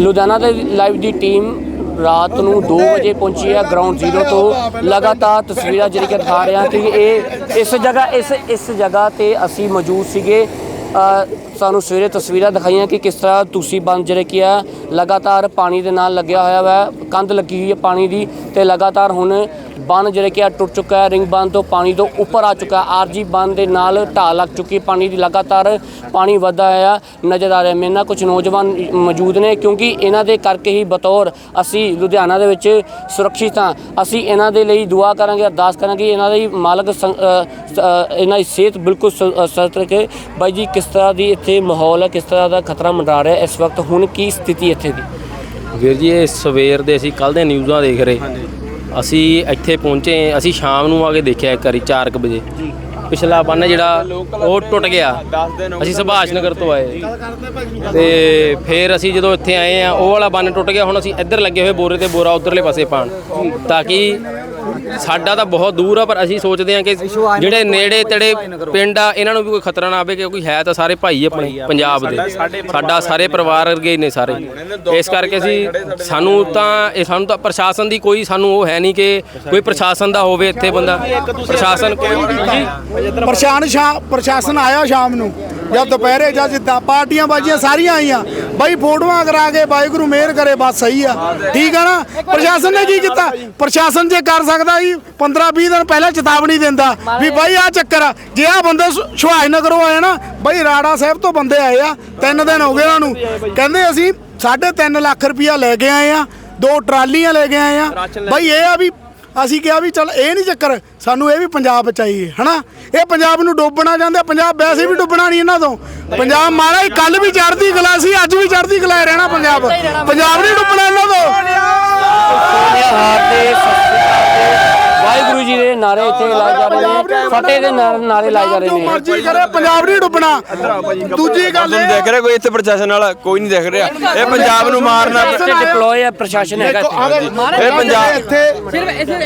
ਲੁਧਿਆਣਾ ਦੇ ਲਾਈਵ ਦੀ ਟੀਮ ਰਾਤ ਨੂੰ 2 ਵਜੇ ਪਹੁੰਚੀ ਹੈ ਗਰਾਊਂਡ ਜ਼ੀਰੋ ਤੋਂ। ਲਗਾਤਾਰ ਤਸਵੀਰਾਂ ਜਿਹੜੀ ਕਿ ਦਿਖਾ ਰਹੇ ਹਾਂ ਕਿ ਇਹ ਇਸ ਜਗ੍ਹਾ, ਇਸ ਇਸ ਜਗ੍ਹਾ ਤੇ ਅਸੀਂ ਮੌਜੂਦ ਸੀਗੇ। ਸਾਨੂੰ ਸਵੇਰੇ ਤਸਵੀਰਾਂ ਦਿਖਾਈਆਂ ਕਿ ਕਿਸ ਤਰ੍ਹਾਂ ਤੁਸੀਂ ਬੰਦ ਜਿਹੜੇ ਕੀ ਆ, ਲਗਾਤਾਰ ਪਾਣੀ ਦੇ ਨਾਲ ਲੱਗਿਆ ਹੋਇਆ ਵਾ, ਕੰਧ ਲੱਗੀ ਹੋਈ ਹੈ ਪਾਣੀ ਦੀ ਤੇ ਲਗਾਤਾਰ ਹੁਣ ਬੰਨ ਜਿਹੜੇ ਕਿ ਆ ਟੁੱਟ ਚੁੱਕਾ ਹੈ ਰਿੰਗ ਬੰਨ ਤੋਂ ਪਾਣੀ ਤੋਂ ਉੱਪਰ ਆ ਚੁੱਕਾ ਹੈ। ਆਰਜੀ ਬੰਨ ਦੇ ਨਾਲ ਢਾਹ ਲੱਗ ਚੁੱਕੀ ਪਾਣੀ ਦੀ ਲਗਾਤਾਰ ਪਾਣੀ ਵਧਦਾ ਹੋਇਆ ਨਜ਼ਰ ਆ ਰਿਹਾ ਮੇਰੇ ਨਾਲ ਕੁਝ ਨੌਜਵਾਨ ਮੌਜੂਦ ਨੇ ਕਿਉਂਕਿ ਇਹਨਾਂ ਦੇ ਕਰਕੇ ਹੀ ਬਤੌਰ ਅਸੀਂ ਲੁਧਿਆਣਾ ਦੇ ਵਿੱਚ ਸੁਰੱਖਿਤ ਹਾਂ। ਅਸੀਂ ਇਹਨਾਂ ਦੇ ਲਈ ਦੁਆ ਕਰਾਂਗੇ ਅਰਦਾਸ ਕਰਾਂਗੇ। ਇਹਨਾਂ ਦੀ ਮਾਲਕ ਇਹਨਾਂ ਦੀ ਸਿਹਤ ਬਿਲਕੁਲ ਸ- ਅ, ਸਖਤ ਰੱਖੇ। ਬਾਈ ਜੀ ਕਿਸ ਤਰ੍ਹਾਂ ਦੀ ਇੱਥੇ ਮਾਹੌਲ ਹੈ? ਕਿਸ ਤਰ੍ਹਾਂ ਦਾ ਖਤਰਾ ਮੰਡਰਾ ਰਿਹਾ ਇਸ ਵਕਤ? ਹੁਣ ਕੀ ਸਥਿਤੀ ਇੱਥੇ ਦੀ? ਵੀਰ ਜੀ ਇਹ ਸਵੇਰ ਦੇ ਅਸੀਂ ਕੱਲ ਦੇ ਨਿਊਜ਼ਾਂ ਦੇਖ ਰਹੇ। ਅਸੀਂ ਇੱਥੇ ਪਹੁੰਚੇ ਅਸੀਂ ਸ਼ਾਮ ਨੂੰ ਆ ਕੇ ਦੇਖਿਆ ਇੱਕ ਵਾਰੀ 4:00 ਵਜੇ। ਪਿਛਲਾ ਬੰਨ ਜਿਹੜਾ ਉਹ ਟੁੱਟ ਗਿਆ। ਅਸੀਂ ਸੁਭਾਸ਼ ਨਗਰ ਤੋਂ ਆਏ। ਤੇ ਫਿਰ ਅਸੀਂ ਜਦੋਂ ਇੱਥੇ ਆਏ ਆ ਉਹ ਵਾਲਾ ਬੰਨ ਟੁੱਟ ਗਿਆ ਹੁਣ ਅਸੀਂ ਇੱਧਰ ਲੱਗੇ ਹੋਏ ਬੋਰੇ ਤੇ ਬੋਰਾ ਉਧਰਲੇ ਪਾਸੇ ਪਾਣ ਤਾਂ ਕਿ ਸਾਡਾ ਤਾਂ ਬਹੁਤ ਦੂਰ ਆ ਪਰ ਅਸੀਂ ਸੋਚਦੇ ਹਾਂ ਕਿ ਜਿਹੜੇ ਨੇੜੇ ਤੇੜੇ ਪਿੰਡ ਆ ਇਹਨਾਂ ਨੂੰ ਵੀ ਕੋਈ ਖਤਰਾ ਨਾ ਆਵੇ ਕਿਉਂਕਿ ਹੈ ਤਾਂ ਸਾਰੇ ਭਾਈ ਆਪਣੇ ਪੰਜਾਬ ਦੇ। ਸਾਡਾ ਸਾਰੇ ਪਰਿਵਾਰ ਵਰਗੇ ਨੇ ਸਾਰੇ। ਇਸ ਕਰਕੇ ਅਸੀਂ ਸਾਨੂੰ ਤਾਂ ਇਹ ਸਾਨੂੰ ਤਾਂ ਪ੍ਰਸ਼ਾਸਨ ਦੀ ਕੋਈ ਸਾਨੂੰ ਉਹ ਹੈ ਨਹੀਂ ਕਿ ਕੋਈ ਪ੍ਰਸ਼ਾਸਨ ਦਾ ਹੋਵੇ ਇੱਥੇ ਬੰਦਾ। ਪ੍ਰਸ਼ਾਸਨ ਕੋਈ ਪ੍ਰਸ਼ਾਸਨ ਆਇਆ ਸ਼ਾਮ ਨੂੰ। ਜਾਂ ਦੁਪਹਿਰੇ ਜਾਂ ਜਿੱਦਾਂ ਪਾਰਟੀਆਂ ਬਾਜੀਆਂ ਸਾਰੀਆਂ ਆਈਆਂ। ਬਾਈ ਫੋਟੋਆਂ ਕਰਾ ਕੇ ਵਾਹਿਗੁਰੂ ਮਿਹਰ ਕਰੇ, ਬਸ ਸਹੀ ਆ। ਠੀਕ ਆ ਨਾ? ਪ੍ਰਸ਼ਾਸਨ ਨੇ ਕੀ ਕੀਤਾ? ਪ੍ਰਸ਼ਾਸਨ ਜੇ ਕਰ ਸਕਦਾ ਜੀ 15 20 ਦਿਨ ਪਹਿਲਾਂ ਚੇਤਾਵਨੀ ਦਿੰਦਾ ਵੀ ਬਾਈ ਆ ਚੱਕਰ ਆ। ਜੇ ਆ ਬੰਦੇ ਸੁਹਾਜ ਨਗਰੋਂ ਆਏ ਨਾ, ਬਾਈ ਰਾੜਾ ਸਾਹਿਬ ਤੋਂ ਬੰਦੇ ਆਏ ਆ, ਤਿੰਨ ਦਿਨ ਹੋ ਗਏ ਉਹਨਾਂ ਨੂੰ। ਕਹਿੰਦੇ ਅਸੀਂ 3.5 ਲੱਖ ਰੁਪਇਆ ਲੈ ਕੇ ਆਏ ਆ, ਦੋ ਟਰਾਲੀਆਂ ਲੈ ਕੇ ਆਏ ਆ। ਬਾਈ ਇਹ ਆ ਵੀ ਅਸੀਂ ਕਿਹਾ ਵੀ ਚਲ ਇਹ ਨਹੀਂ ਚੱਕਰ ਸਾਨੂੰ ਇਹ ਵੀ ਪੰਜਾਬ ਚਾਹੀਏ ਹਨਾ? ਇਹ ਪੰਜਾਬ ਨੂੰ ਡੋਬਣਾ ਚਾਹੁੰਦੇ ਪੰਜਾਬ ਵੈਸੇ ਵੀ ਡੁੱਬਣਾ ਨਹੀਂ ਇਹਨਾਂ ਤੋਂ। ਪੰਜਾਬ ਮਹਾਰਾਜ ਕੱਲ ਵੀ ਚੜ੍ਹਦੀ ਕਲਾ ਸੀ ਅੱਜ ਵੀ ਚੜ੍ਹਦੀ ਕਲਾ ਹੀ ਰਹਿਣਾ ਪੰਜਾਬ। ਪੰਜਾਬ ਨਹੀਂ ਡੁੱਬਣਾ ਇਹਨਾਂ ਤੋਂ। ਵਾਹਿਗੁਰੂ ਜੀ ਦੇ ਨਾਰੇ ਇੱਥੇ ਲਾਏ ਜਾ ਰਹੇ ਨੇ। ਫਤਿਹ ਦੇ ਨਾਰੇ ਲਾਏ ਜਾ ਰਹੇ ਨੇ। ਮਰਜ਼ੀ ਕਰੇ ਪੰਜਾਬ ਨਹੀਂ ਡੁੱਬਣਾ। ਦੂਜੀ ਗੱਲ ਤੁਹਾਨੂੰ ਇਹ ਦੇਖ ਰਿਹਾ ਕੋਈ ਇੱਥੇ ਪ੍ਰਸ਼ਾਸਨ ਵਾਲਾ ਕੋਈ ਨਹੀਂ ਦੇਖ ਰਿਹਾ। ਇਹ ਪੰਜਾਬ ਨੂੰ ਮਾਰਨਾ ਇੱਥੇ ਡਿਪਲੋਏ ਹੈ ਪ੍ਰਸ਼ਾਸਨ ਹੈਗਾ ਇੱਥੇ। ਇਹ ਪੰਜਾਬ ਇੱਥੇ